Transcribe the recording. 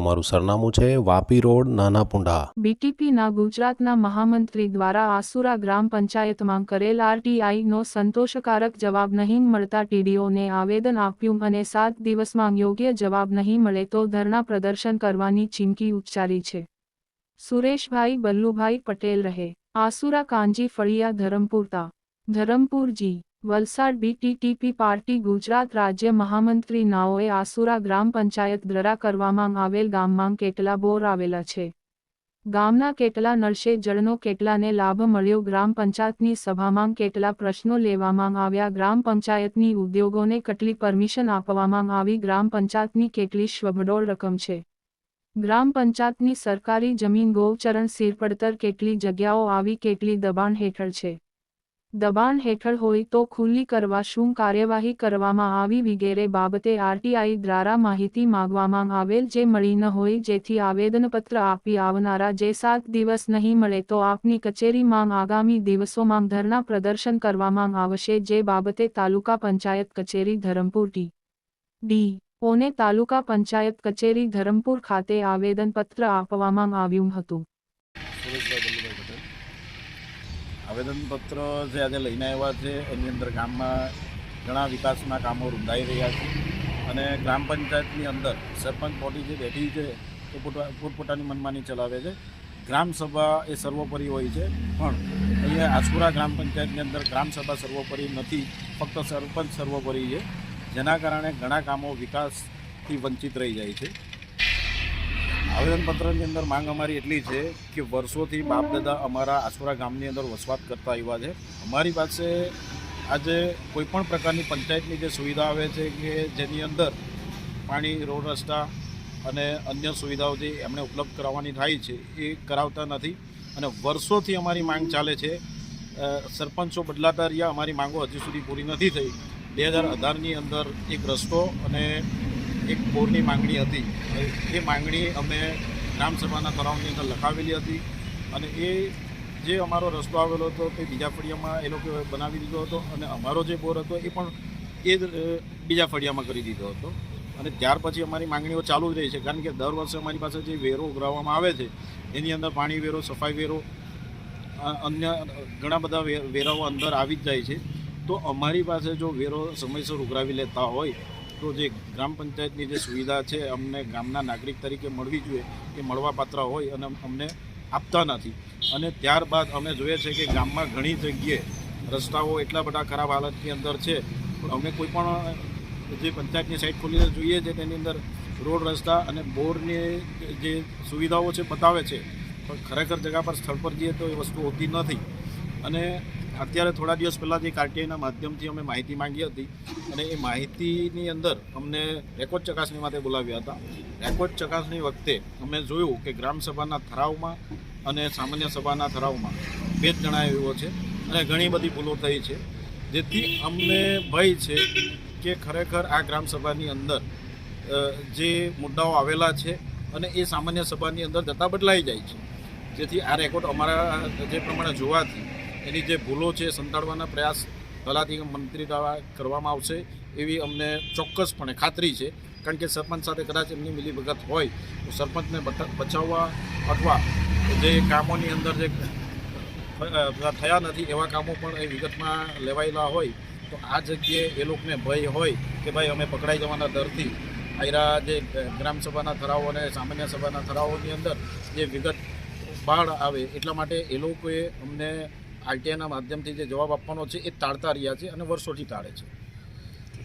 અમારું સરનામું છે વાપી રોડ, નાના પુંડા. બીટીપીના ગુજરાતના મહામંત્રી દ્વારા આસુરા ગ્રામ પંચાયતમાં કરેલ આરટીઆઈનો સંતોષકારક જવાબ નહીં મળતા ટીડીઓને આવેદન આપ્યું અને સાત દિવસમાં યોગ્ય જવાબ નહીં મળે તો ધરણા પ્રદર્શન કરવાની ચીમકી ઉચ્ચારી છે. સુરેશભાઈ બલ્લુભાઈ પટેલ રહે. આસુરા, કાંજી, ફળિયા ધરમપુરતા ધરમપુર જી. વલસાડ બીટીટીપી પાર્ટી ગુજરાત રાજ્ય મહામંત્રી નાઓએ આસુરા ગ્રામ પંચાયત દ્વારા કરવામાં આવેલ ગામમાં કેટલા બોર આવેલા છે? ગામના કેટલા નળશે? જળનો કેટલાને લાભ મળ્યો? ગ્રામ પંચાયતની સભામાં કેટલા પ્રશ્નો લેવામાં આવ્યા? ગ્રામ પંચાયતની ઉદ્યોગોને કેટલી પરમિશન આપવામાં આવી? ગ્રામ પંચાયતની કેટલી શ્વભડોળ રકમ છે? ગ્રામ પંચાયતની સરકારી જમીન ગૌચરણ સિરપડતર કેટલી જગ્યાઓ આવી? કેટલી દબાણ હેઠળ છે? દબાણ હેઠળ હોય તો ખુલ્લી કરવા શું કાર્યવાહી કરવામાં આવી વગેરે બાબતે આરટીઆઈ દ્વારા માહિતી માગવામાં આવેલ જે મળી ન હોય જેથી આવેદનપત્ર આપી આવનારા જે સાત દિવસ નહીં મળે તો આપની કચેરીમાં આગામી દિવસોમાં ધરના પ્રદર્શન કરવામાં આવશે જે બાબતે તાલુકા પંચાયત કચેરી ધરમપુર ટી. ડી. ઓને તાલુકા પંચાયત કચેરી ધરમપુર ખાતે આવેદનપત્ર આપવામાં આવ્યું હતું. આવેદનપત્ર જે આજે લઈને આવ્યા છે, એની અંદર ગામમાં ઘણા વિકાસના કામો રૂંધાઈ રહ્યા છે અને ગ્રામ પંચાયતની અંદર સરપંચ બોડી જે બેઠી છે, એ પોતા પોતપોતાની મનમાની ચલાવે છે. ગ્રામસભા એ સર્વોપરી હોય છે, પણ અહીંયા આસપુરા ગ્રામ પંચાયતની અંદર ગ્રામ સભા સર્વોપરી નથી, ફક્ત સરપંચ સર્વોપરી છે, જેના કારણે ઘણા કામો વિકાસથી વંચિત રહી જાય છે. આવેદનપત્રની અંદર માંગ અમારી એટલી છે કે વર્ષોથી બાપદાદા અમારા આસુરા ગામની અંદર વસવાટ કરતા આવ્યા છે. અમારી પાસે આજે કોઈપણ પ્રકારની પંચાયતની જે સુવિધા આવે છે કે જેની અંદર પાણી, રોડ રસ્તા અને અન્ય સુવિધાઓ જે એમણે ઉપલબ્ધ કરાવવાની થાય છે એ કરાવતા નથી અને વર્ષોથી અમારી માંગ ચાલે છે. સરપંચો બદલાતા રહ્યા, અમારી માંગો હજુ સુધી પૂરી નથી થઈ. બે હજાર અઢારની અંદર એક રસ્તો અને એક બોરની માંગણી હતી. એ માંગણી અમે ગ્રામસભાના કરાવની અંદર લખાવેલી હતી. અને એ જે અમારો રસ્તો આવેલો હતો, તે બીજા ફળિયામાં એ લોકોએ બનાવી દીધો હતો. અને અમારો જે બોર હતો, એ પણ એ જ બીજા ફળિયામાં કરી દીધો હતો. અને ત્યાર પછી અમારી માંગણીઓ ચાલુ જ રહી છે. કારણ કે દર વર્ષે અમારી પાસે જે વેરો ઉઘરાવવામાં આવે છે, એની અંદર પાણી વેરો, સફાઈ વેરો અન્ય ઘણા બધા વેરાઓ અંદર આવી જ જાય છે. તો અમારી પાસે જો વેરો સમયસર ઉઘરાવી લેતા હોય જે ગ્રામ પંચાયતની જે સુવિધા છે, અમને ગામના નાગરિક તરીકે મળવી જોઈએ એ મળવાપાત્ર હોય અને અમને આપતા નથી. અને ત્યારબાદ અમે જોઈએ છે કે ગામમાં ઘણી જગ્યાએ રસ્તાઓ એટલા બધા ખરાબ હાલતની અંદર છે. પણ અમે કોઈ પણ જે પંચાયતની સાઈડ ખોલીને જોઈએ છે, તેની અંદર રોડ રસ્તા અને બોરની જે સુવિધાઓ છે, બતાવે છે. પણ ખરેખર જગા પર સ્થળ પર જઈએ તો એ વસ્તુ હોતી નથી. અને અત્યારે થોડા દિવસ પહેલાં જે આરટીઆઈના માધ્યમથી અમે માહિતી માંગી હતી અને એ માહિતીની અંદર અમને રેકોર્ડ ચકાસણી માટે બોલાવ્યા હતા. રેકોર્ડ ચકાસણી વખતે અમે જોયું કે ગ્રામસભાના ઠરાવમાં અને સામાન્ય સભાના ઠરાવમાં ભેદ એવો છે અને ઘણી બધી ભૂલો થઈ છે. જેથી અમને ભય છે કે ખરેખર આ ગ્રામસભાની અંદર જે મુદ્દાઓ આવેલા છે અને એ સામાન્ય સભાની અંદર જતાં બદલાઈ જાય છે. જેથી આ રેકોર્ડ અમારા જે પ્રમાણે જોવાથી એની જે ભૂલો છે, સંતાડવાના પ્રયાસ તલાટી મંત્રી દ્વારા કરવામાં આવશે એવી અમને ચોક્કસપણે ખાતરી છે. કારણ કે સરપંચ સાથે કદાચ એમની મિલીભગત હોય, તો સરપંચને બચ- બચાવવા અથવા જે કામોની અંદર જે થયા નથી એવા કામો પણ એ વિગતમાં લેવાયેલા હોય, તો આ જગ્યાએ એ લોકોને ભય હોય કે ભાઈ અમે પકડાઈ જવાના ડરથી આયરા જે ગ્રામસભાના ઠરાવો અને સામાન્ય સભાના ઠરાવોની અંદર જે વિગત બહાર આવે એટલા માટે એ લોકોએ અમને આરટીઆઈના માધ્યમથી જે જવાબ આપવાનો છે એ ટાળતા રહ્યા છે અને વર્ષોથી ટાળે છે.